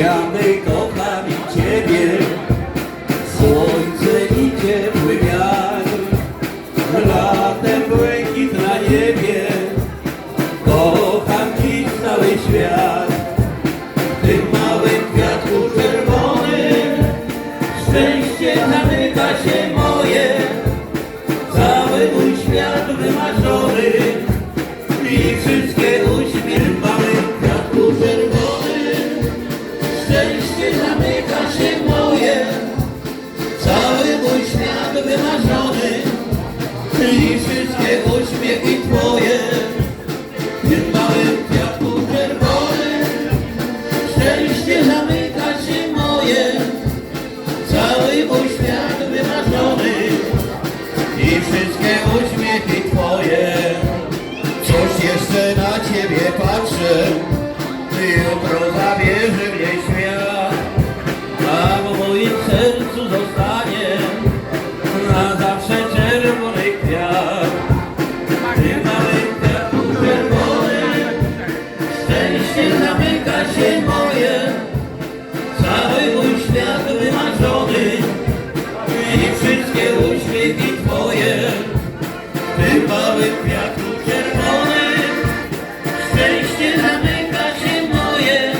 Ja Jadę, kocham i Ciebie. Słońce i ciepły wiatr Latem błękit na niebie. Kocham Ci cały świat. W tym małym kwiatku czerwonym Szczęście zamyka się Szczęście zamyka się moje, cały mój świat wymarzony i wszystkie uśmiechy Twoje. Tym małym kwiatku czerwonym szczęście zamyka moje, cały mój świat wymarzony i wszystkie uśmiechy Twoje. Coś jeszcze na Ciebie patrzę, strony i wszystkie uśmiechy Twoje Ty mały kwiatu czerwony. Szczęście zamyka się moje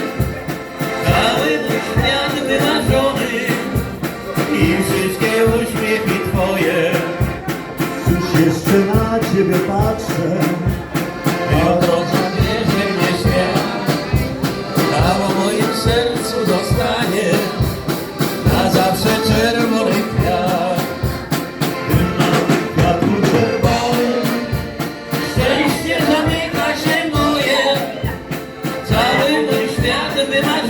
Cały mój świat wymarzony. I wszystkie uśmiechy Twoje. Cóż jeszcze na Ciebie patrzę. A to zabierze mnie świat A w moim sercu do be my